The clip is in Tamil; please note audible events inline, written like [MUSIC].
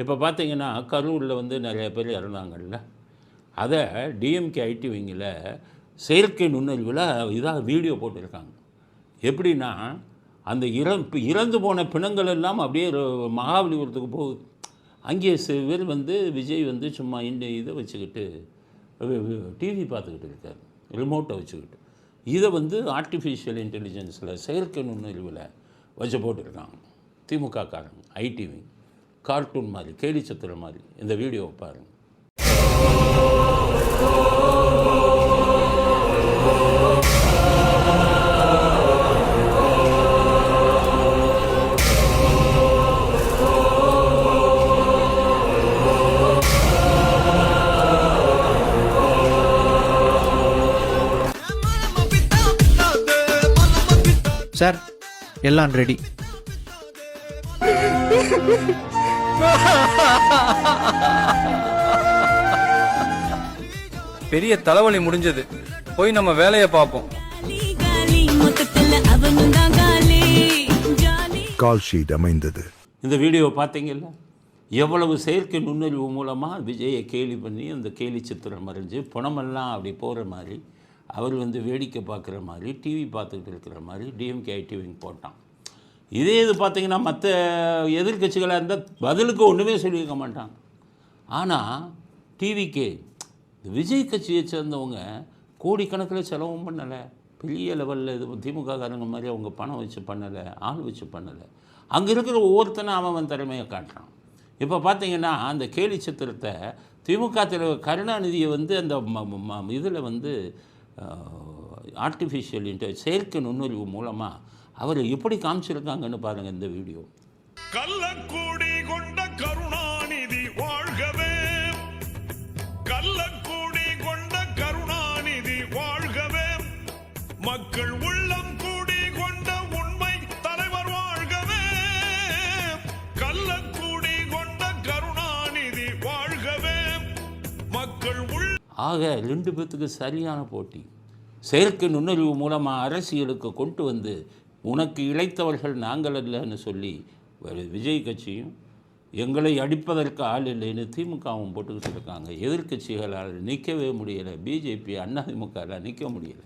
இப்போ பார்த்தீங்கன்னா கரூரில் வந்து நிறைய பேர் இறந்தாங்கல்ல. அதை டிஎம்கே ஐடிவிங்கில் செயற்கை நுண்ணறிவில் இதாக வீடியோ போட்டிருக்காங்க. எப்படின்னா அந்த இறப்பு இறந்து போன பிணங்கள் எல்லாம் அப்படியே மகாபலிபுரத்துக்கு போகுது. அங்கே சில பேர் வந்து விஜய் வந்து சும்மா இந்த இதை வச்சுக்கிட்டு டிவி பார்த்துக்கிட்டு இருக்கார். ரிமோட்டை வச்சுக்கிட்டு. இதை வந்து ஆர்டிஃபிஷியல் இன்டெலிஜென்ஸில் செயற்கை நுண்ணறிவில் வச்சு போட்டிருக்காங்க. திமுக காரங்க ஐடிவி கார்ட்டூன் மாதிரி கேலி சத்திரம் மாதிரி இந்த வீடியோவை பாருங்க. சார் எல்லாம் ரெடி [LAUGHS] பெரிய தலைவலி முடிஞ்சது. போய் நம்ம வேலையை பார்ப்போம். காலி ஷீட் அமைந்தது. இந்த வீடியோ பார்த்தீங்கல்ல? எவ்வளவு செயற்கை நுண்ணறிவு மூலமாக விஜயை கேலி பண்ணி அந்த கேலி சித்திரம் மறைஞ்சு பணமெல்லாம் அப்படி போகிற மாதிரி அவர் வந்து வேடிக்கை பார்க்குற மாதிரி டிவி பார்த்துக்கிட்டு இருக்கிற மாதிரி டிஎம்கே ஐடிவிங் போட்டான். இதே இது பார்த்திங்கன்னா மற்ற எதிர்க்கட்சிகளாக இருந்தால் பதிலுக்கு ஒன்றுமே சொல்லியிருக்க மாட்டாங்க. ஆனால் டிவிக்கே விஜய் கட்சியை சேர்ந்தவங்க கோடிக்கணக்கில் செலவும் பண்ணலை. பெரிய லெவலில் இது திமுக காரங்க மாதிரி அவங்க பணம் வச்சு பண்ணலை ஆள் வச்சு பண்ணலை. அங்கே இருக்கிற ஒவ்வொருத்தனை அவன் திறமையை காட்டுறான். இப்போ பார்த்தீங்கன்னா அந்த கேலி சித்திரத்தை திமுக தலைவர் கருணாநிதியை வந்து அந்த இதில் வந்து ஆர்டிஃபிஷியல் இன்டெ செயற்கை நுண்ணறிவு மூலமாக அவர் எப்படி காமிச்சிருக்காங்கன்னு பாருங்கள் இந்த வீடியோ. கள்ளக்கூடி கொண்ட கருணாநிதி வாழ்கவே. கள்ளக்கூடி கொண்ட கருணாநிதி வாழ்கவே. மக்கள் உள்ளம் கூடி கொண்ட உண்மை தலைவர் வாழ்கவே. கள்ளக்கூடி கொண்ட கருணாநிதி வாழ்கவே. மக்கள் உள் ஆக ரெண்டு பேர்த்துக்கு சரியான போட்டி. செயற்கை நுண்ணறிவு மூலமாக அரசியலுக்கு கொண்டு வந்து உனக்கு இழைத்தவர்கள் நாங்கள் அல்லன்னு சொல்லி ஒரு விஜய் கட்சியும் எங்களை அடிப்பதற்கு ஆள் இல்லைன்னு திமுகவும் போட்டுக்கிட்டு இருக்காங்க. எதிர்க்கட்சிகளால் நிற்கவே முடியலை. பிஜேபி அதிமுகவில் நிற்க முடியலை.